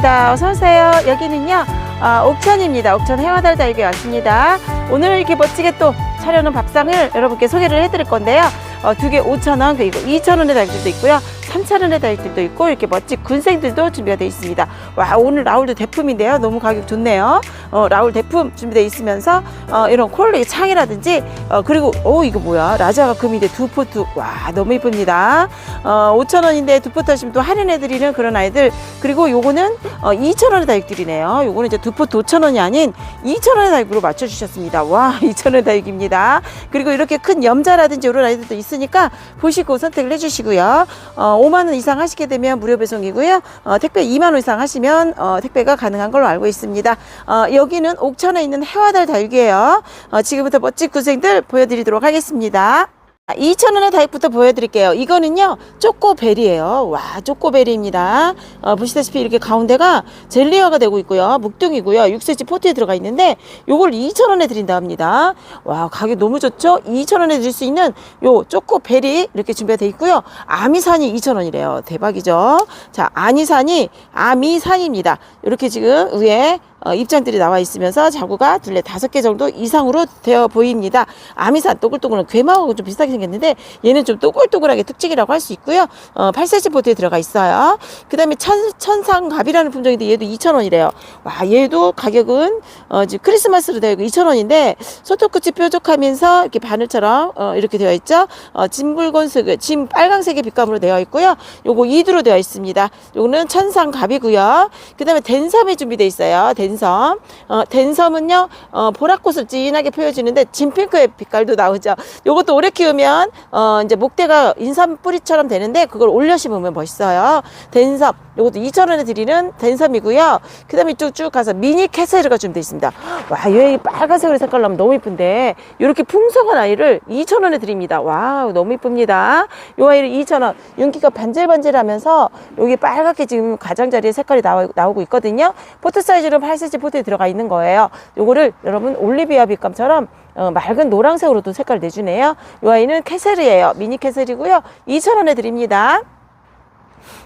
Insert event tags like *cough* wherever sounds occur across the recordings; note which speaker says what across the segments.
Speaker 1: 해와달다육입니다. 어서오세요. 여기는요, 아, 옥천입니다. 옥천 해와달다육에 왔습니다. 오늘 이렇게 멋지게 또 차려놓은 밥상을 여러분께 소개를 해드릴 건데요. 어, 두개 5,000원, 그리고 2,000원의 다육들도 있고요. 3,000원의 다육들도 있고, 이렇게 멋진 군생들도 준비가 되어 있습니다. 와, 오늘 라울도 대품인데요. 너무 가격 좋네요. 어, 라울 대품 준비되어 있으면서, 어, 이런 콜리 창이라든지, 어, 그리고, 오, 이거 뭐야. 라자가 금인데 두 포트. 와, 너무 이쁩니다. 어, 5,000원인데 두 포트 하시면 또 할인해드리는 그런 아이들. 그리고 요거는, 어, 2,000원의 다육들이네요. 요거는 이제 두 포트 5,000원이 아닌 2,000원의 다육으로 맞춰주셨습니다. 와, *laughs* 2,000원의 다육입니다. 그리고 이렇게 큰 염자라든지 이런 아이들도 있으니까 보시고 선택을 해주시고요. 어, 5만 원 이상 하시게 되면 무료 배송이고요. 어, 택배 2만 원 이상 하시면 어, 택배가 가능한 걸로 알고 있습니다. 어, 여기는 옥천에 있는 해화달 다육이에요. 어, 지금부터 멋진 구생들 보여드리도록 하겠습니다. 2,000원의 다육부터 보여드릴게요. 이거는요, 쪼꼬베리예요. 와, 쪼꼬베리입니다. 어, 보시다시피 이렇게 가운데가 젤리화가 되고 있고요. 묵둥이고요. 6cm 포트에 들어가 있는데, 요걸 2,000원에 드린다 합니다. 와, 가격 너무 좋죠? 2,000원에 드릴 수 있는 요 쪼꼬베리 이렇게 준비가 돼 있고요. 아미산이 2,000원이래요. 대박이죠? 자, 아니산이 아미산입니다. 이렇게 지금 위에 어, 입장들이 나와 있으면서 자구가 둘레 다섯 개 정도 이상으로 되어 보입니다. 아미산 또글또글은 괴마하고 좀 비슷하게 생겼는데 얘는 좀 또글또글하게 특징이라고 할 수 있고요. 어, 8cm 포트에 들어가 있어요. 그 다음에 천, 천상갑이라는 품종인데 얘도 2,000원이래요. 와, 얘도 가격은 어, 지금 크리스마스로 되어 있고 2,000원인데 손톱끝이 뾰족하면서 이렇게 바늘처럼 어, 이렇게 되어 있죠. 어, 진 붉은색, 진 빨강색의 빛감으로 되어 있고요. 요거 이두로 되어 있습니다. 요거는 천상갑이고요. 그 다음에 댄섬이 준비되어 있어요. 댄섬. 어, 댄섬은요, 어, 보랏꽃을 진하게 표해주는데 진핑크의 빛깔도 나오죠. 요것도 오래 키우면, 어, 이제 목대가 인삼 뿌리처럼 되는데 그걸 올려 심으면 멋있어요. 댄섬. 요것도 2,000원에 드리는 댄섬이고요. 그 다음에 쭉쭉 가서 미니 캐세르가 준비되어 있습니다. 와, 얘 빨간색으로 색깔 나면 너무 이쁜데, 이렇게 풍성한 아이를 2,000원에 드립니다. 와우, 너무 이쁩니다. 요 아이를 2,000원. 윤기가 반질반질 하면서 여기 빨갛게 지금 가장자리에 색깔이 나오, 나오고 있거든요. 포트 사이즈는 8cm 포트에 들어가 있는 거예요. 요거를 여러분 올리비아 빛감처럼 어, 맑은 노란색으로도 색깔 내주네요. 요 아이는 캐셀이에요. 미니 캐셀이고요. 2,000원에 드립니다.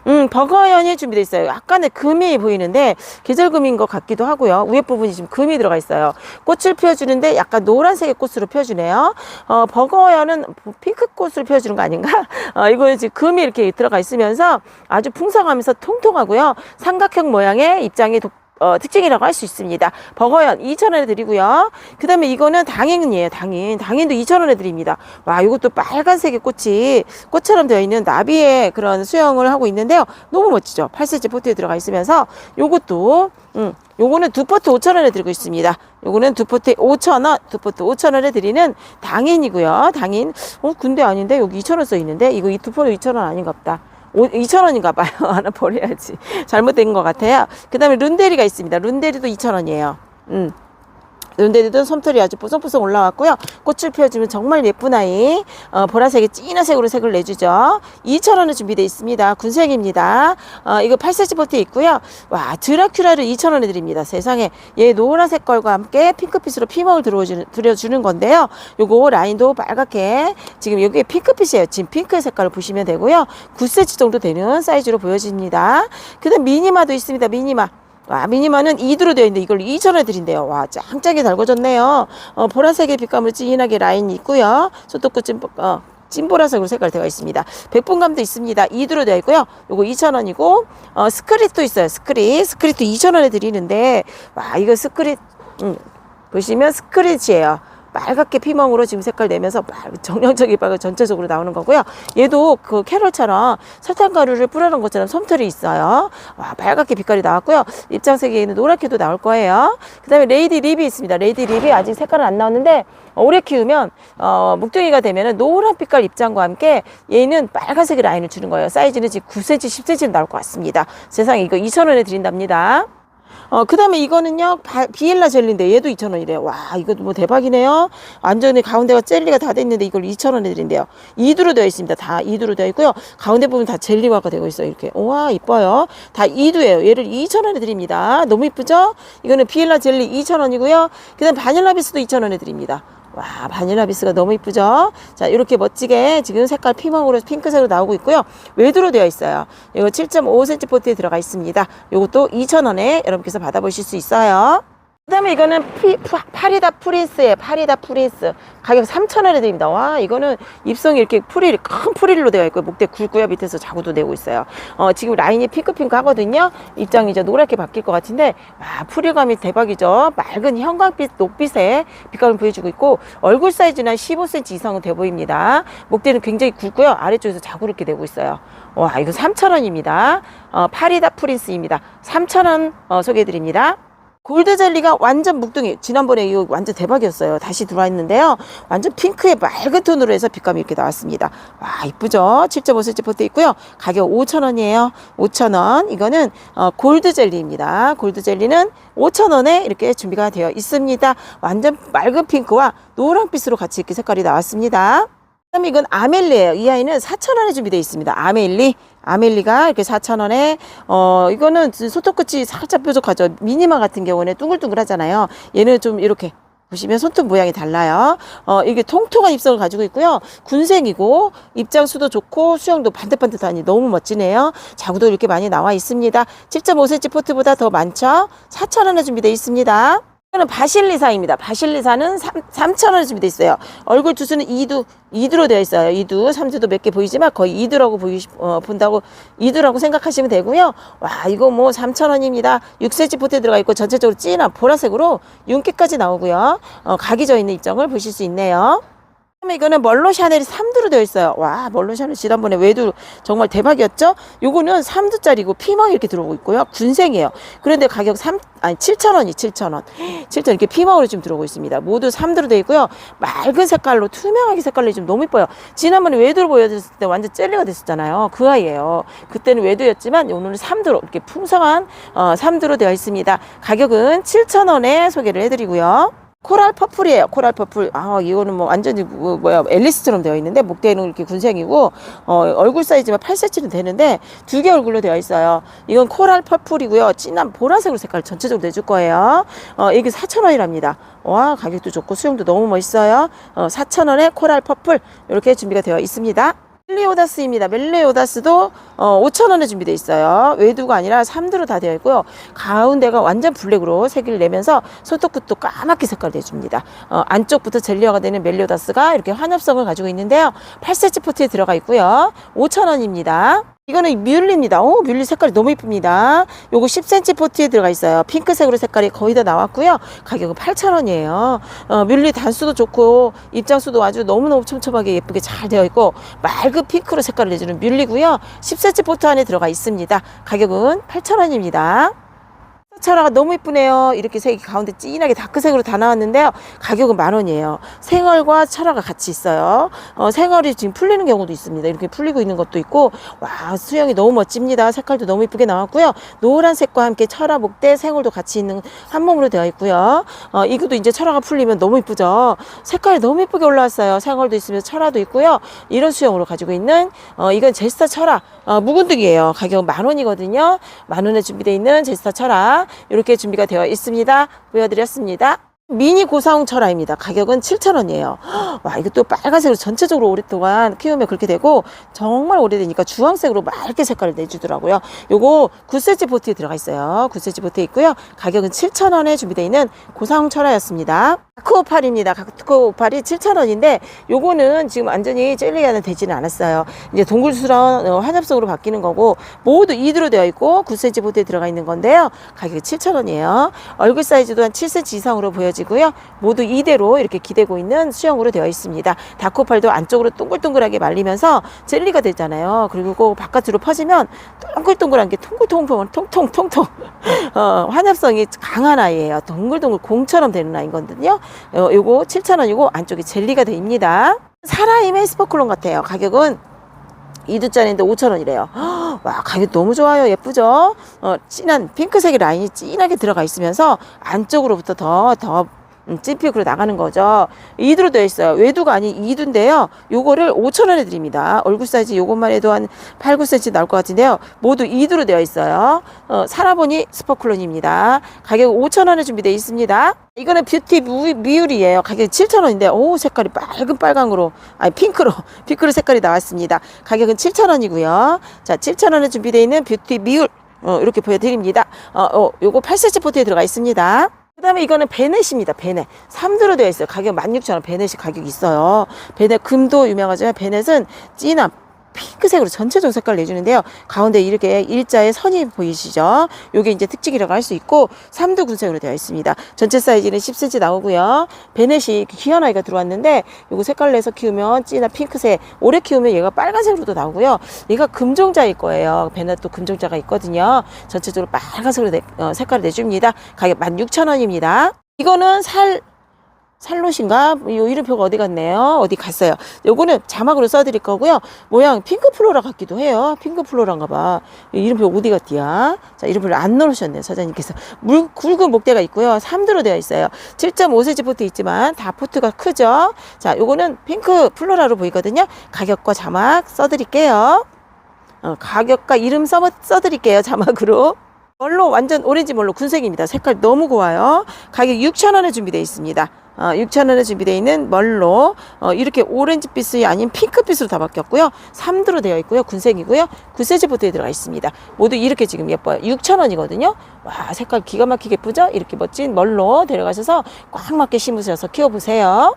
Speaker 1: 음, 버거연이 준비되어 있어요. 약간의 금이 보이는데 계절금인 것 같기도 하고요. 위에 부분이 지금 금이 들어가 있어요. 꽃을 피워주는데 약간 노란색의 꽃으로 피워주네요. 어, 버거연은 핑크 꽃을 피워주는 거 아닌가? *laughs* 어, 이거는 지금 금이 이렇게 들어가 있으면서 아주 풍성하면서 통통하고요. 삼각형 모양의 입장이 독 어, 특징이라고 할 수 있습니다. 버거연 2,000원에 드리고요. 그 다음에 이거는 당인이에요. 당인. 당인도 2,000원에 드립니다. 와, 이것도 빨간색의 꽃이 꽃처럼 되어 있는 나비의 그런 수영을 하고 있는데요. 너무 멋지죠? 8cm 포트에 들어가 있으면서 요것도 음, 요거는 두 포트 5,000원에 드리고 있습니다. 요거는 두 포트 5,000원, 두 포트 5,000원에 드리는 당인이고요. 당인. 어, 근데 아닌데 여기 2,000원 써 있는데 이거 이 두 포트 2,000원 아닌가 보다. 2,000원인가 봐요. *laughs* 하나 버려야지. 잘못된 것 같아요. 그 다음에 룬데리가 있습니다. 룬데리도 2,000원이에요. 음. 룬데리도 솜털이 아주 뽀송뽀송 올라왔고요. 꽃을 피워주면 정말 예쁜 아이. 어, 보라색에 진한 색으로 색을 내주죠. 2,000원에 준비되어 있습니다. 군색입니다. 어, 이거 8cm 포트에 있고요. 와, 드라큘라를 2,000원에 드립니다. 세상에. 얘 노란 색깔과 함께 핑크빛으로 피멍을 들어주는, 들여주는 건데요. 요거 라인도 빨갛게 지금 여기에 핑크빛이에요. 지금 핑크의 색깔을 보시면 되고요. 9cm 정도 되는 사이즈로 보여집니다. 그 다음 미니마도 있습니다. 미니마. 와, 미니마는 2두로 되어 있는데 이걸 2,000원에 드린대요. 와, 짱짱이 달궈졌네요. 어, 보라색의 빛감을 진하게 라인이 있고요. 찐, 어, 찐보라색으로 색깔 되어 있습니다. 백분감도 있습니다. 2두로 되어 있고요. 요거 2,000원이고, 어, 스크릿도 있어요. 스크릿. 스크릿도 2,000원에 드리는데, 와, 이거 스크릿, 음, 보시면 스크릿이에요. 빨갛게 피멍으로 지금 색깔 내면서 정령적인 빨간 전체적으로 나오는 거고요. 얘도 그 캐럴처럼 설탕가루를 뿌려놓은 것처럼 솜털이 있어요. 와, 빨갛게 빛깔이 나왔고요. 입장색에는 노랗게도 나올 거예요. 그 다음에 레이디 립이 있습니다. 레이디 립이 아직 색깔은 안 나왔는데 오래 키우면 어, 묵둥이가 되면은 노란 빛깔 입장과 함께 얘는 빨간색의 라인을 주는 거예요. 사이즈는 지금 9cm, 10cm 나올 것 같습니다. 세상에 이거 2,000원에 드린답니다. 어, 그 다음에 이거는요, 바, 비엘라 젤리인데 얘도 2,000원이래요. 와, 이것도 뭐 대박이네요. 완전히 가운데가 젤리가 다돼 있는데 이걸 2,000원에 드린대요. 2두로 되어 있습니다. 다 2두로 되어 있고요. 가운데 부분 다 젤리화가 되고 있어요. 이렇게. 와, 이뻐요. 다 2두예요. 얘를 2,000원에 드립니다. 너무 이쁘죠? 이거는 비엘라 젤리 2,000원이고요. 그 다음 바닐라 비스도 2,000원에 드립니다. 와, 바닐라 비스가 너무 이쁘죠? 자, 이렇게 멋지게 지금 색깔 피망으로 핑크색으로 나오고 있고요. 외두로 되어 있어요. 이거 7.5cm 포트에 들어가 있습니다. 이것도 2,000원에 여러분께서 받아보실 수 있어요. 그 다음에 이거는 피, 파- 파리다 프린스예요. 파리다 프린스. 가격 3,000원에 드립니다. 와, 이거는 입성이 이렇게 프릴, 큰 프릴로 되어 있고요. 목대 굵고요. 밑에서 자구도 내고 있어요. 어, 지금 라인이 핑크핑크 하거든요. 입장이 이제 노랗게 바뀔 것 같은데, 와, 프릴감이 대박이죠. 맑은 형광빛, 녹빛의 빛감을 보여주고 있고, 얼굴 사이즈는 한 15cm 이상은 돼 보입니다. 목대는 굉장히 굵고요. 아래쪽에서 자구 이렇게 내고 있어요. 와, 이거 3,000원입니다. 어, 파리다 프린스입니다. 3,000원 어, 소개해드립니다. 골드 젤리가 완전 묵둥이. 지난번에 이거 완전 대박이었어요. 다시 들어와 있는데요. 완전 핑크의 맑은 톤으로 해서 빛감이 이렇게 나왔습니다. 와 이쁘죠? 7.5cm 포트 있고요. 가격 5,000원이에요. 5,000원. 이거는 어, 골드 젤리입니다. 골드 젤리는 5,000원에 이렇게 준비가 되어 있습니다. 완전 맑은 핑크와 노란빛으로 같이 이렇게 색깔이 나왔습니다. 그 다음에 이건 아멜리예요. 이 아이는 4,000원에 준비되어 있습니다. 아멜리. 아멜리가 이렇게 4,000원에 어 이거는 손톱 끝이 살짝 뾰족하죠. 미니마 같은 경우는 둥글둥글하잖아요. 얘는 좀 이렇게 보시면 손톱 모양이 달라요. 어, 이게 통통한 입성을 가지고 있고요. 군생이고 입장 수도 좋고 수영도 반듯반듯하니 너무 멋지네요. 자구도 이렇게 많이 나와 있습니다. 7.5cm 포트보다 더 많죠? 4,000원에 준비되어 있습니다. 이거는 바실리사입니다. 바실리사는 3, 3,000원에 준비되어 있어요. 얼굴 두수는 2두, 2두로 되어 있어요. 2두, 3두도 몇 개 보이지만 거의 2두라고 보이, 어, 본다고, 2두라고 생각하시면 되고요. 와, 이거 뭐 3,000원입니다. 6cm 포트에 들어가 있고 전체적으로 진한 보라색으로 윤기까지 나오고요. 어, 각이 져 있는 입장을 보실 수 있네요. 이거는 멀로 샤넬이 3두로 되어 있어요. 와, 멀로 샤넬 지난번에 외두 정말 대박이었죠? 요거는 3두짜리고 피망이 이렇게 들어오고 있고요. 군생이에요. 그런데 가격 3, 아니, 7,000원이 7,000원. 7,000원 이렇게 피망으로 지금 들어오고 있습니다. 모두 3두로 되어 있고요. 맑은 색깔로 투명하게 색깔로 지금 너무 이뻐요. 지난번에 외두로 보여드렸을 때 완전 젤리가 됐었잖아요. 그 아이예요. 그때는 외두였지만 오늘은 3두로 이렇게 풍성한 어, 3두로 되어 있습니다. 가격은 7,000원에 소개를 해 드리고요. 코랄 퍼플이에요. 코랄 퍼플. 아, 이거는 뭐 완전히 뭐, 뭐야 앨리스처럼 되어 있는데 목대는 이렇게 군생이고 어, 얼굴 사이즈가 8cm는 되는데 두 개 얼굴로 되어 있어요. 이건 코랄 퍼플이고요. 진한 보라색으로 색깔 전체적으로 내줄 거예요. 어, 이게 4,000원이랍니다. 와, 가격도 좋고 수영도 너무 멋있어요. 어, 4,000원에 코랄 퍼플 이렇게 준비가 되어 있습니다. 멜리오다스입니다. 멜리오다스도 어, 5,000원에 준비되어 있어요. 외두가 아니라 3두로 다 되어 있고요. 가운데가 완전 블랙으로 색을 내면서 손톱 끝도 까맣게 색깔 내줍니다. 어, 안쪽부터 젤리화가 되는 멜리오다스가 이렇게 환엽성을 가지고 있는데요. 8cm 포트에 들어가 있고요. 5,000원입니다. 이거는 뮬리입니다. 오, 뮬리 색깔이 너무 이쁩니다. 요거 10cm 포트에 들어가 있어요. 핑크색으로 색깔이 거의 다 나왔고요. 가격은 8,000원이에요. 어, 뮬리 단수도 좋고 입장수도 아주 너무너무 촘촘하게 예쁘게 잘 되어 있고 맑은 핑크로 색깔을 내주는 뮬리고요. 10cm 포트 안에 들어가 있습니다. 가격은 8,000원입니다. 철화가 너무 이쁘네요. 이렇게 색이 가운데 진하게 다크색으로 다 나왔는데요. 가격은 만 원이에요. 생얼과 철화가 같이 있어요. 어, 생얼이 지금 풀리는 경우도 있습니다. 이렇게 풀리고 있는 것도 있고, 와, 수영이 너무 멋집니다. 색깔도 너무 이쁘게 나왔고요. 노란색과 함께 철화 목대, 생얼도 같이 있는 한 몸으로 되어 있고요. 어, 이것도 이제 철화가 풀리면 너무 이쁘죠. 색깔이 너무 이쁘게 올라왔어요. 생얼도 있으면서 철화도 있고요. 이런 수영으로 가지고 있는, 어, 이건 제스타 철화, 어, 묵은득이에요. 가격은 만 원이거든요. 만 원에 준비되어 있는 제스타 철화. 이렇게 준비가 되어 있습니다. 보여드렸습니다. 미니 고사홍 철화입니다. 가격은 7,000원이에요. 와, 이것도 빨간색으로 전체적으로 오랫동안 키우면 그렇게 되고, 정말 오래되니까 주황색으로 맑게 색깔을 내주더라고요. 요거 9cm 보트에 들어가 있어요. 9cm 보트에 있고요. 가격은 7,000원에 준비되어 있는 고사홍 철화였습니다. 다크 오팔입니다. 다크 오팔이 7,000원인데, 요거는 지금 완전히 젤리가 되지는 않았어요. 이제 동글스러운 어, 한엽성으로 바뀌는 거고, 모두 2두로 되어 있고, 9cm 보트에 들어가 있는 건데요. 가격이 7,000원이에요. 얼굴 사이즈도 한 7cm 이상으로 보여 지고요. 모두 2대로 이렇게 기대고 있는 수영으로 되어 있습니다. 다크오팔도 안쪽으로 동글동글하게 말리면서 젤리가 되잖아요. 그리고 그 바깥으로 퍼지면 동글동글한 게 통글통글, 통통통통, *laughs* 어, 환엽성이 강한 아이예요. 동글동글 공처럼 되는 아이거든요. 어, 요거 7,000원이고 안쪽에 젤리가 됩니다. 사라 임의 스퍼클론 같아요. 가격은 2두짜리인데 5,000원이래요. *gasps* 와, 가격 너무 좋아요. 예쁘죠? 어, 진한 핑크색의 라인이 진하게 들어가 있으면서 안쪽으로부터 더, 더 음, 찐픽으로 나가는 거죠. 2두로 되어 있어요. 외두가 아닌 2두인데요. 요거를 5,000원에 드립니다. 얼굴 사이즈 요것만 해도 한 8, 9cm 나올 것 같은데요. 모두 2두로 되어 있어요. 어, 살아보니 스퍼클론입니다. 가격 5,000원에 준비되어 있습니다. 이거는 뷰티 무, 미율이에요. 가격 7,000원인데, 오, 색깔이 빨간 빨강으로, 아니, 핑크로, *laughs* 핑크로 색깔이 나왔습니다. 가격은 7,000원이고요. 자, 7,000원에 준비되어 있는 뷰티 미율, 어, 이렇게 보여드립니다. 어, 어, 요거 8cm 포트에 들어가 있습니다. 그 다음에 이거는 베넷입니다. 베넷. 3두로 되어 있어요. 가격 16,000원. 베넷이 가격이 있어요. 베넷 금도 유명하지만 베넷은 진한 핑크색으로 전체적으로 색깔을 내주는데요. 가운데 이렇게 일자의 선이 보이시죠? 요게 이제 특징이라고 할 수 있고 3두 군색으로 되어 있습니다. 전체 사이즈는 10cm 나오고요. 베넷이 귀한 아이가 들어왔는데 요거 색깔 내서 키우면 진한 핑크색 오래 키우면 얘가 빨간색으로도 나오고요. 얘가 금종자일 거예요. 베넷도 금종자가 있거든요. 전체적으로 빨간색으로 내, 어, 색깔을 내줍니다. 가격 16,000원입니다. 이거는 살 살롯인가? 요 이름표가 어디 갔네요. 어디 갔어요. 요거는 자막으로 써드릴 거고요. 모양 핑크 플로라 같기도 해요. 핑크 플로라인가 봐. 이 이름표 어디 갔디야? 자, 이름표를 안 넣으셨네요. 사장님께서. 물, 굵은 목대가 있고요. 3두로 되어 있어요. 7.5cm 포트 있지만 다 포트가 크죠? 자, 요거는 핑크 플로라로 보이거든요. 가격과 자막 써드릴게요. 어, 가격과 이름 써, 써드릴게요. 자막으로. 멀로 완전 오렌지 멀로 군색입니다. 색깔 너무 고와요. 가격 6,000원에 준비되어 있습니다. 어, 6,000원에 준비되어 있는 멀로 어, 이렇게 오렌지빛이 아닌 핑크빛으로 다 바뀌었고요. 3두로 되어 있고요. 군색이고요. 9cm 포트에 들어가 있습니다. 모두 이렇게 지금 예뻐요. 6,000원이거든요. 와 색깔 기가 막히게 예쁘죠? 이렇게 멋진 멀로 데려가셔서 꽉 맞게 심으셔서 키워보세요.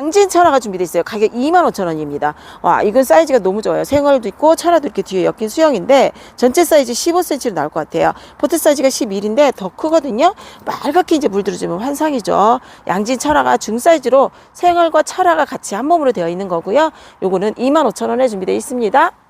Speaker 1: 양진 철화가 준비되어 있어요. 가격 25,000원입니다. 와, 이건 사이즈가 너무 좋아요. 생얼도 있고 철화도 이렇게 뒤에 엮인 수영인데 전체 사이즈 15cm로 나올 것 같아요. 포트 사이즈가 11인데 더 크거든요. 빨갛게 이제 물들어주면 환상이죠. 양진 철화가 중 사이즈로 생얼과 철화가 같이 한 몸으로 되어 있는 거고요. 요거는 25,000원에 준비되어 있습니다.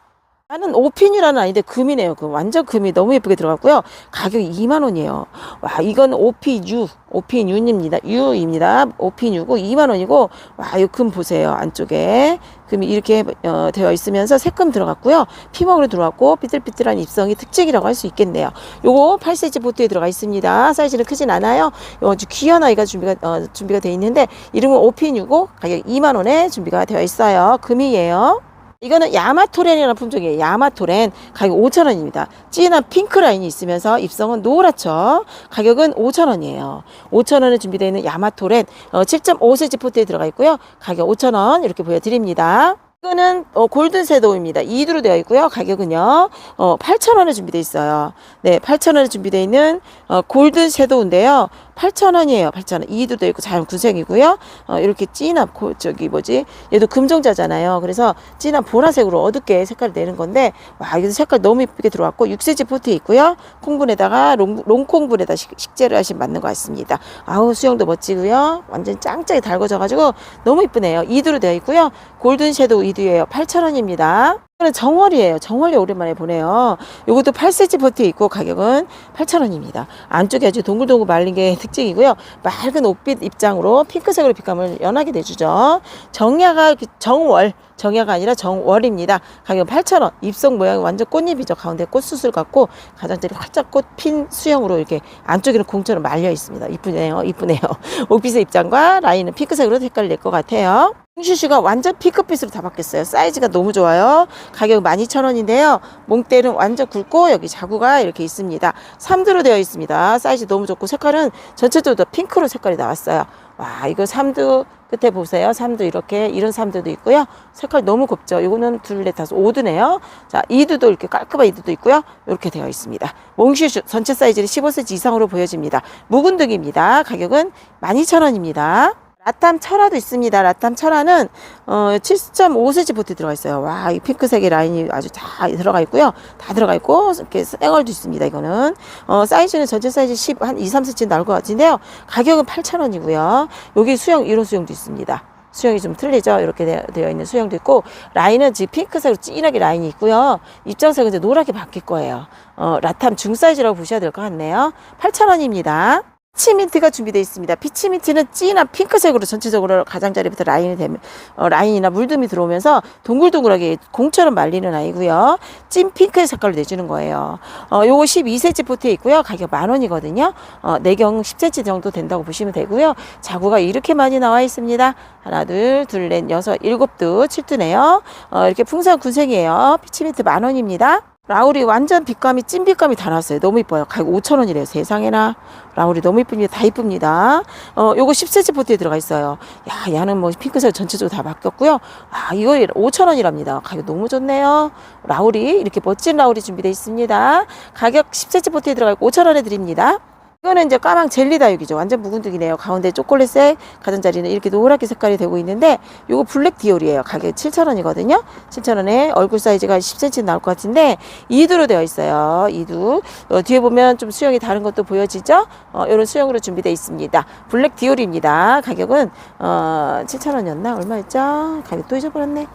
Speaker 1: 나는 오핀이라는 아닌데 금이네요. 금 완전 금이 너무 예쁘게 들어갔고요. 가격이 2만 원이에요. 와 이건 오피유 오피유입니다. 유입니다. 오피유고 2만 원이고 와 이 금 보세요 안쪽에 금이 이렇게 어, 되어 있으면서 색금 들어갔고요. 피먹으로 들어갔고 삐뚤삐뚤한 입성이 특징이라고 할 수 있겠네요. 요거 8cm 보트에 들어가 있습니다. 사이즈는 크진 않아요. 요 아주 귀한 아이가 준비가 어, 준비가 되어 있는데 이름은 오피유고 가격 2만 원에 준비가 되어 있어요. 금이에요. 이거는 야마토렌이라는 품종이에요. 야마토렌 가격 5,000원입니다. 진한 핑크 라인이 있으면서 입성은 노랗죠. 가격은 5,000원이에요. 5,000원에 준비되어 있는 야마토렌 어, 7.5cm 포트에 들어가 있고요. 가격 5,000원 이렇게 보여드립니다. 이거는 어, 골든 섀도우입니다. 2두로 되어 있고요. 가격은요. 어, 8,000원에 준비되어 있어요. 네, 8,000원에 준비되어 있는 어, 골든 섀도우인데요. 8,000원이에요. 8,000원. 2도 되어 있고 자연 구색이고요. 어, 이렇게 진한 고, 저기 뭐지? 얘도 금종자잖아요. 그래서 진한 보라색으로 어둡게 색깔을 내는 건데 와, 이거 색깔 너무 예쁘게 들어왔고 6cm 포트에 있고요. 콩분에다가 롱, 롱콩분에다 식, 식재를 하시면 맞는 것 같습니다. 아우 수영도 멋지고요. 완전 짱짱이 달궈져 가지고 너무 이쁘네요. 2두로 되어 있고요. 골든 섀도우 2두예요. 8,000원입니다. 이거는 정월이에요. 정월이 오랜만에 보네요. 이것도 8cm 포트에 있고 가격은 8,000원입니다. 안쪽에 아주 동글동글 말린 게 *laughs* 특징이고요. 맑은 옷빛 입장으로 핑크색으로 빛감을 연하게 내주죠. 정야가 정월, 정야가 아니라 정월입니다. 가격 8,000원. 입성 모양이 완전 꽃잎이죠. 가운데 꽃수술 같고 가장자리 활짝 꽃 핀 수영으로 이렇게 안쪽에는 공처럼 말려 있습니다. 이쁘네요. 이쁘네요. *laughs* 옷빛의 입장과 라인은 핑크색으로 색깔을 낼 것 같아요. 홍슈슈가 완전 핑크빛으로 다 바뀌었어요. 사이즈가 너무 좋아요. 가격 12,000원인데요. 몽때는 완전 굵고 여기 자구가 이렇게 있습니다. 3두로 되어 있습니다. 사이즈 너무 좋고 색깔은 전체적으로 다 핑크로 색깔이 나왔어요. 와 이거 3두 끝에 보세요. 3두 이렇게 이런 3두도 있고요. 색깔 너무 곱죠. 이거는 둘, 넷, 다섯, 5두네요. 자 2두도 이렇게 깔끔한 2두도 있고요. 이렇게 되어 있습니다. 몽슈슈 전체 사이즈는 15cm 이상으로 보여집니다. 묵은등입니다. 가격은 12,000원입니다. 라탐 철화도 있습니다. 라탐 철화는 어 7.5cm 보트 들어가 있어요. 와, 이 핑크색의 라인이 아주 다 들어가 있고요. 다 들어가 있고 이렇게 쌩얼도 있습니다. 이거는 어 사이즈는 전체 사이즈 10, 한 2, 3cm 나올 것 같은데요. 가격은 8,000원이고요. 여기 수영 1호 수영도 있습니다. 수영이 좀 틀리죠. 이렇게 되- 되어 있는 수영도 있고 라인은 지금 핑크색으로 진하게 라인이 있고요. 입장색은 이제 노랗게 바뀔 거예요. 어, 라탐 중 사이즈라고 보셔야 될 것 같네요. 8,000원입니다. 피치민트가 준비되어 있습니다. 피치민트는 진한 핑크색으로 전체적으로 가장자리부터 라인이 되면 어, 라인이나 물듬이 들어오면서 동글동글하게 공처럼 말리는 아이고요. 찐 핑크 색깔로 내주는 거예요. 어, 요거 12cm 포트에 있고요. 가격 만 원이거든요. 어, 내경 10cm 정도 된다고 보시면 되고요. 자구가 이렇게 많이 나와 있습니다. 하나, 둘, 둘, 넷, 여섯, 일곱 두, 칠두네요. 어, 이렇게 풍선 군색이에요. 피치민트 만 원입니다. 라울이 완전 빛감이 찐 빛감이 다 났어요. 너무 이뻐요. 가격 5천 원이래요. 세상에나 라울이 너무 이쁩니다. 다 이쁩니다. 어, 요거 10cm 포트에 들어가 있어요. 야, 얘는 뭐 핑크색 전체적으로 다 바뀌었고요. 아, 이거 5천 원이랍니다. 가격 너무 좋네요. 라울이 이렇게 멋진 라울이 준비되어 있습니다. 가격 10cm 포트에 들어가 있고 5천 원에 드립니다. 이거는 이제 까망 젤리 다육이죠. 완전 묵은둥이네요. 가운데 초콜릿색, 가장자리는 이렇게 노랗게 색깔이 되고 있는데 요거 블랙 디올이에요. 가격 7,000원이거든요. 7,000원에 얼굴 사이즈가 10cm 나올 것 같은데 이두로 되어 있어요. 이두. 어, 뒤에 보면 좀 수영이 다른 것도 보여지죠? 어, 이런 수영으로 준비되어 있습니다. 블랙 디올입니다. 가격은 어, 7,000원이었나? 얼마였죠? 가격 또 잊어버렸네.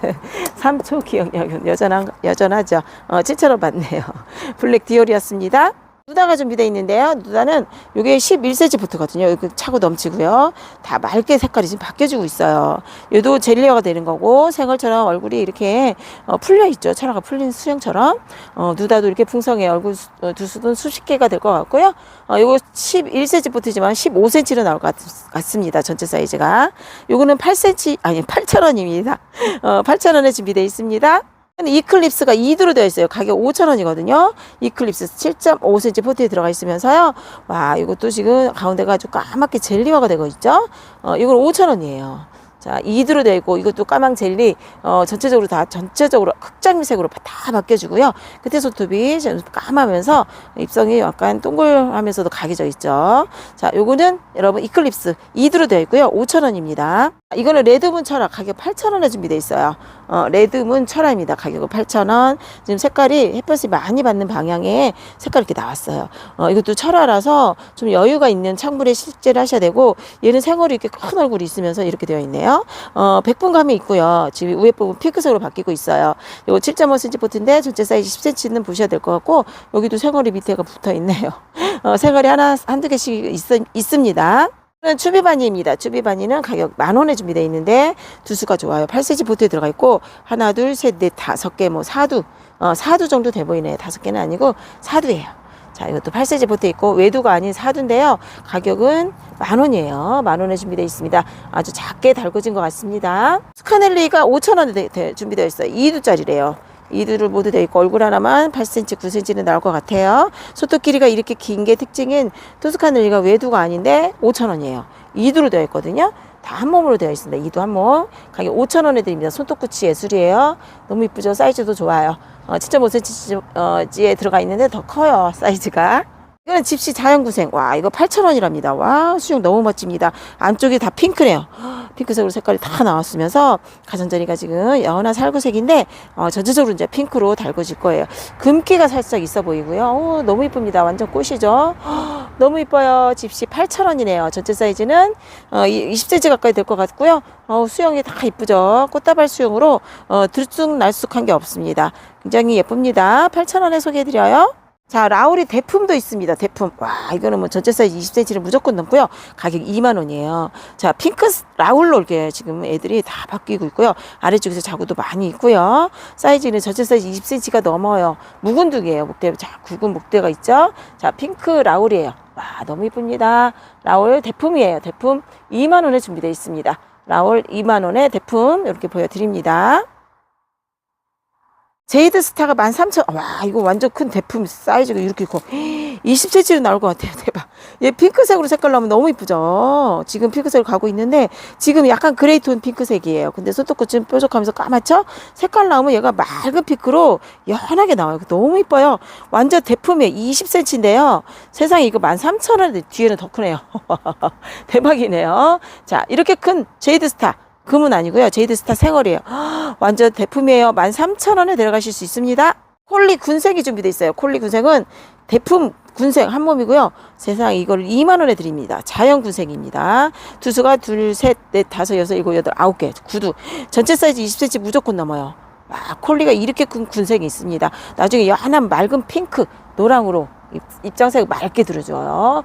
Speaker 1: *laughs* 3초 기억력 여전한, 여전하죠. 어, 7,000원 받네요. 블랙 디올이었습니다. 누다가 준비되어 있는데요. 누다는 이게 11cm 포트거든요. 여기 차고 넘치고요. 다 맑게 색깔이 지금 바뀌어지고 있어요. 얘도 젤리화가 되는 거고 생얼처럼 얼굴이 이렇게 어, 풀려 있죠. 철화가 풀린 수영처럼. 어, 누다도 이렇게 풍성해 얼굴 수, 어, 두수든 수십 개가 될 것 같고요. 어, 요거 11cm 포트지만 15cm로 나올 것 같, 습니다 전체 사이즈가. 요거는 8cm 아니 8,000원입니다. 어, 8,000원에 준비되어 있습니다. 이클립스가 2두로 되어 있어요. 가격 5,000원이거든요. 이클립스 7.5cm 포트에 들어가 있으면서요. 와, 이것도 지금 가운데가 아주 까맣게 젤리화가 되고 있죠. 어, 이건 5,000원이에요. 자, 2두로 되어 있고 이것도 까망 젤리 어, 전체적으로 다 전체적으로 흑장미색으로 다 바뀌어주고요. 끝에 손톱이 좀 까마면서 입성이 약간 동글하면서도 각이져 있죠. 자, 요거는 여러분 이클립스 2두로 되어 있고요. 5,000원입니다. 이거는 레드문 철화 가격 8,000원에 준비되어 있어요. 어, 레드문 철화입니다. 가격은 8,000원. 지금 색깔이 햇볕이 많이 받는 방향에 색깔이 이렇게 나왔어요. 어, 이것도 철화라서 좀 여유가 있는 창문에 실제를 하셔야 되고 얘는 생얼이 이렇게 큰 얼굴이 있으면서 이렇게 되어 있네요. 어, 백분감이 있고요. 지금 위에 부분 핑크색으로 바뀌고 있어요. 이거 7.5cm 포트인데 전체 사이즈 10cm는 보셔야 될 것 같고 여기도 생얼이 밑에가 붙어 있네요. *laughs* 어, 생얼이 하나 한두 개씩 있, 있습니다. 는 추비바니입니다. 추비바니는 가격 만 원에 준비되어 있는데 두수가 좋아요. 8cm 보트에 들어가 있고 하나, 둘, 셋, 넷, 다섯 개, 뭐 사두, 어, 사두 정도 돼 보이네요. 다섯 개는 아니고 사두예요. 자, 이것도 8cm 보트에 있고 외두가 아닌 사두인데요. 가격은 만 원이에요. 만 원에 준비되어 있습니다. 아주 작게 달궈진 것 같습니다. 스카넬리가 5천 원에 준비되어 있어요. 2두짜리래요. 이두를 모두 돼 있고 얼굴 하나만 8cm, 9cm는 나올 것 같아요. 손톱 길이가 이렇게 긴 게 특징인 토스카넬리가 외두가 아닌데 5,000원이에요. 이두로 되어 있거든요. 다 한 몸으로 되어 있습니다. 이두 한 몸. 가격 5,000원에 드립니다. 손톱 끝이 예술이에요. 너무 이쁘죠? 사이즈도 좋아요. 어, 7.5cm에 들어가 있는데 더 커요. 사이즈가. 이거는 집시 자연구생. 와, 이거 8,000원이랍니다. 와, 수영 너무 멋집니다. 안쪽이 다 핑크네요. *gasps* 핑크색으로 색깔이 다 나왔으면서 가전자리가 지금 연한 살구색인데 어, 전체적으로 이제 핑크로 달궈질 거예요. 금기가 살짝 있어 보이고요. 오, 너무 이쁩니다. 완전 꽃이죠. 헉, *gasps* 너무 이뻐요. 집시 8,000원이네요. 전체 사이즈는 어, 20cm 가까이 될 것 같고요. 어, 수영이 다 이쁘죠. 꽃다발 수영으로 어, 들쑥날쑥한 게 없습니다. 굉장히 예쁩니다. 8,000원에 소개해드려요. 자, 라울이 대품도 있습니다. 대품. 와, 이거는 뭐 전체 사이즈 20cm를 무조건 넘고요. 가격 2만 원이에요. 자, 핑크 라울로 이렇게 지금 애들이 다 바뀌고 있고요. 아래쪽에서 자구도 많이 있고요. 사이즈는 전체 사이즈 20cm가 넘어요. 묵은둥이에요. 목대, 자, 굵은 목대가 있죠. 자, 핑크 라울이에요. 와, 너무 이쁩니다. 라울 대품이에요. 대품 2만 원에 준비되어 있습니다. 라울 2만 원에 대품 이렇게 보여드립니다. 제이드 스타가 13,000원. 와, 이거 완전 큰 대품 사이즈가 이렇게 커. *gasps* 20cm로 나올 것 같아요. *laughs* 대박. 얘 핑크색으로 색깔 나오면 너무 이쁘죠? 지금 핑크색으로 가고 있는데, 지금 약간 그레이 톤 핑크색이에요. 근데 손톱끝은 뾰족하면서 까맣죠? 색깔 나오면 얘가 맑은 핑크로 연하게 나와요. 너무 이뻐요. 완전 대품이에요. 20cm인데요. 세상에 이거 13,000원인데 뒤에는 더 크네요. *laughs* 대박이네요. 자, 이렇게 큰 제이드 스타. 금은 아니고요. 제이드스타 생얼이에요. 헉, 완전 대품이에요. 13,000원에 들어가실 수 있습니다. 콜리 군색이 준비되어 있어요. 콜리 군색은 대품 군색 한 몸이고요. 세상 이걸 2만 원에 드립니다. 자연 군색입니다. 두수가 둘, 셋, 넷, 다섯, 여섯, 일곱, 여덟, 아홉 개. 구두. 전체 사이즈 20cm 무조건 넘어요. 와, 콜리가 이렇게 큰 군색이 있습니다. 나중에 연한 맑은 핑크, 노랑으로 입- 입장색 맑게 들어줘요.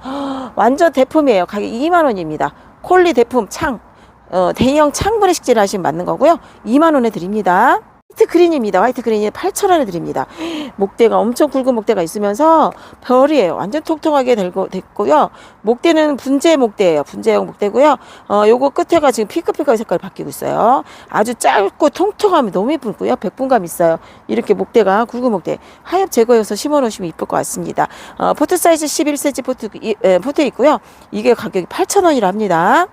Speaker 1: 완전 대품이에요. 가격 2만 원입니다. 콜리 대품 창, 어, 대형 창 브레식질 하시면 맞는 거고요. 2만 원에 드립니다. 화이트 그린입니다. 화이트 그린이 8천 원에 드립니다. 목대가 엄청 굵은 목대가 있으면서 별이에요. 완전 통통하게 될고, 됐고요. 목대는 분재 목대예요. 분재형 목대고요. 어, 요거 끝에가 지금 피크피크 색깔이 바뀌고 있어요. 아주 짧고 통통하면 너무 예쁘고요. 백분감 있어요. 이렇게 목대가 굵은 목대. 하엽 제거해서 심어 놓으시면 이쁠 것 같습니다. 어, 포트 사이즈 11cm 포트, 이- 에, 포트 있고요. 이게 가격이 8,000원이랍니다.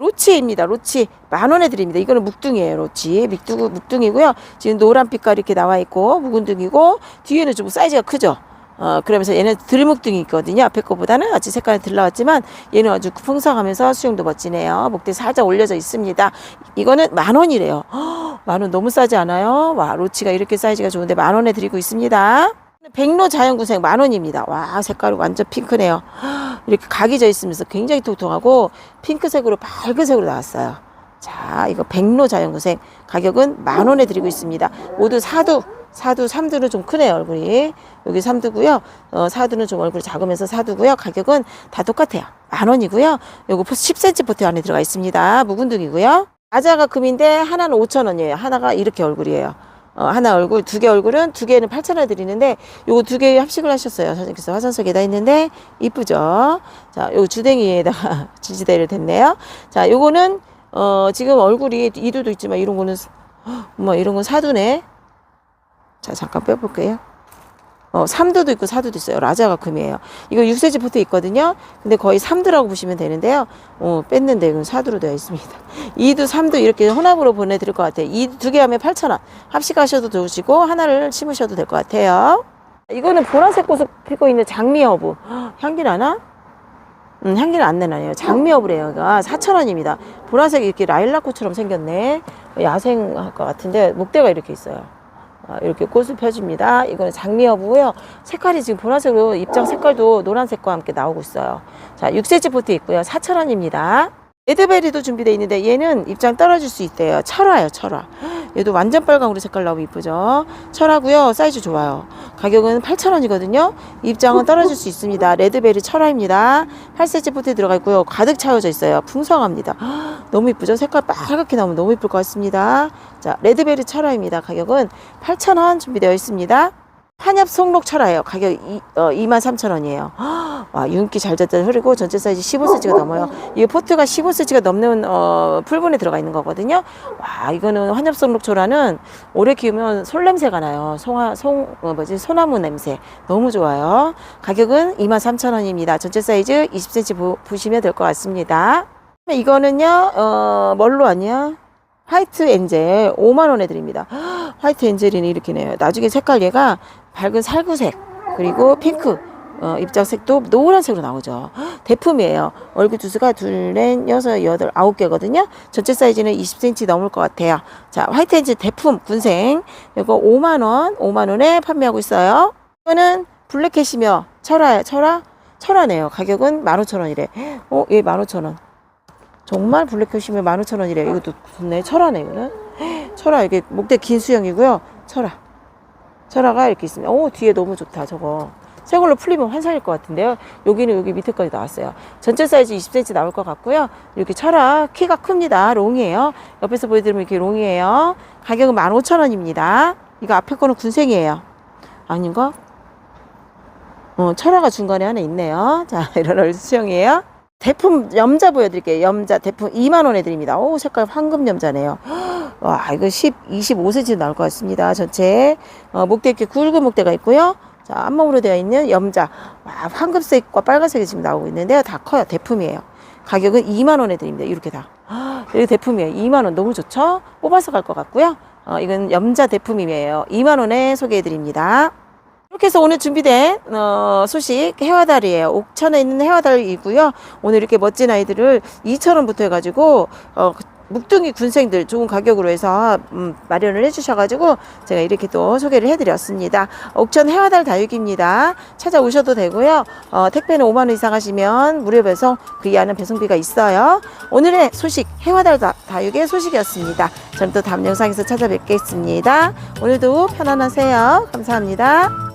Speaker 1: 로치입니다. 로치 만 원에 드립니다. 이거는 묵둥이에요. 로치 묵둥 묵둥이고요. 지금 노란 빛깔 이렇게 나와 있고 묵은둥이고 뒤에는 좀 사이즈가 크죠. 어 그러면서 얘는 들묵둥이 있거든요. 앞에 거보다는 아직 색깔이 덜 나왔지만 얘는 아주 풍성하면서 수영도 멋지네요. 목대 살짝 올려져 있습니다. 이거는 만 원이래요. *gasps* 만 원 너무 싸지 않아요? 와 로치가 이렇게 사이즈가 좋은데 만 원에 드리고 있습니다. 백로 자연구색 만 원입니다. 와 색깔이 완전 핑크네요. *gasps* 이렇게 각이 져 있으면서 굉장히 통통하고 핑크색으로 밝은색으로 나왔어요. 자, 이거 백로 자연구색 가격은 만 원에 드리고 있습니다. 모두 사두, 사두, 삼두는 좀 크네요, 얼굴이. 여기 삼두고요. 어, 사두는 좀 얼굴이 작으면서 사두고요. 가격은 다 똑같아요. 만 원이고요. 요거 10cm 포트 안에 들어가 있습니다. 묵은둥이고요. 아자가 금인데 하나는 5천 원이에요. 하나가 이렇게 얼굴이에요. 어, 하나 얼굴, 두 개 얼굴은 두 개는 8천 원 드리는데 요거 두 개 합식을 하셨어요. 선생님께서 화산석에다 있는데 이쁘죠. 자, 요 주댕이에다가 *laughs* 지지대를 댔네요. 자, 요거는 어, 지금 얼굴이 이두도 있지만 이런 거는 뭐 이런 건 사두네. 자, 잠깐 빼 볼게요. 어, 삼두도 있고 사두도 있어요. 라자가 금이에요. 이거 6cm 포트 있거든요. 근데 거의 삼두라고 보시면 되는데요. 어, 뺐는데 이건 사두로 되어 있습니다. *laughs* 2두, 3두 이렇게 혼합으로 보내드릴 것 같아요. 이 두 개 하면 8,000원. 합식하셔도 좋으시고 하나를 심으셔도 될 것 같아요. 이거는 보라색 꽃을 피고 있는 장미 허브. 헉, 향기 나나? 음, 향기는 안 내나요. 장미 허브래요. 가 4,000원입니다. 보라색 이렇게 라일락 꽃처럼 생겼네. 야생 할 것 같은데 목대가 이렇게 있어요. 아, 이렇게 꽃을 펴줍니다. 이거는 장미허브고요. 색깔이 지금 보라색으로 입장 색깔도 노란색과 함께 나오고 있어요. 자, 6cm 포트 있고요. 4,000원입니다. 레드베리도 준비되어 있는데 얘는 입장 떨어질 수 있대요. 철화요, 철화. 얘도 완전 빨강으로 색깔 나오면 이쁘죠. 철화고요. 사이즈 좋아요. 가격은 8,000원이거든요. 입장은 떨어질 수 있습니다. 레드베리 철화입니다. 8cm 포트에 들어가 있고요. 가득 차여져 있어요. 풍성합니다. 너무 이쁘죠? 색깔 빨갛게 나오면 너무 이쁠 것 같습니다. 자, 레드베리 철화입니다. 가격은 8,000원 준비되어 있습니다. 한엽 송록 철화예요. 가격 이, 어, 23,000원이에요. *gasps* 와, 윤기 잘 잤다 흐르고 전체 사이즈 15cm가 넘어요. 이 포트가 15cm가 넘는 어, 풀분에 들어가 있는 거거든요. 와, 이거는 한엽 송록 철화는 오래 키우면 솔 냄새가 나요. 송화, 송, 어, 뭐지, 소나무 냄새. 너무 좋아요. 가격은 23,000원입니다. 전체 사이즈 20cm 보, 보시면 될 것 같습니다. 이거는요, 어, 뭘로 아니야? 화이트 엔젤 5만 원에 드립니다. 화이트 엔젤은 이렇게 네요. 나중에 색깔 얘가 밝은 살구색 그리고 핑크 어, 입장색도 노란색으로 나오죠. 대품이에요. 얼굴 두수가 둘, 넷, 여섯, 여덟, 아홉 개거든요. 전체 사이즈는 20cm 넘을 것 같아요. 자, 화이트 엔젤 대품 군생 이거 5만 원, 5만 원에 판매하고 있어요. 이거는 블랙캣이며 철화예요. 철화? 철화네요. 가격은 15,000원이래. 어, 얘 15,000원. 정말 블랙캣이면 15,000원이래. 이것도 좋네. 철화네, 이거는. 철화, 이게 목대 긴 수영이고요. 철화. 철화가 이렇게 있습니다. 오, 뒤에 너무 좋다, 저거. 새 걸로 풀리면 환상일 것 같은데요. 여기는 여기 밑에까지 나왔어요. 전체 사이즈 20cm 나올 것 같고요. 이렇게 철화, 키가 큽니다. 롱이에요. 옆에서 보여드리면 이렇게 롱이에요. 가격은 15,000원입니다. 이거 앞에 거는 군생이에요. 아닌가? 어, 철화가 중간에 하나 있네요. 자, *laughs* 이런 얼 수영이에요. 대품 염자 보여드릴게요. 염자 대품 2만 원에 드립니다. 오 색깔 황금 염자네요. *gasps* 와 이거 10, 25cm 나올 것 같습니다. 전체 어, 목대 이렇게 굵은 목대가 있고요. 자 앞몸으로 되어 있는 염자 와 황금색과 빨간색이 지금 나오고 있는데요. 다 커요. 대품이에요. 가격은 2만 원에 드립니다. 이렇게 다. *gasps* 이게 대품이에요. 2만 원 너무 좋죠? 뽑아서 갈 것 같고요. 어, 이건 염자 대품이에요. 2만 원에 소개해 드립니다. 이렇게 해서 오늘 준비된 어, 소식 해화달이에요. 옥천에 있는 해화달이고요. 오늘 이렇게 멋진 아이들을 2,000원부터 해가지고 어, 묵둥이 군생들 좋은 가격으로 해서 음, 마련을 해주셔가지고 제가 이렇게 또 소개를 해드렸습니다. 옥천 해화달 다육입니다. 찾아오셔도 되고요. 어, 택배는 5만 원 이상 하시면 무료 배송 그 이하는 배송비가 있어요. 오늘의 소식 해화달 다, 다육의 소식이었습니다. 저는 또 다음 영상에서 찾아뵙겠습니다. 오늘도 편안하세요. 감사합니다.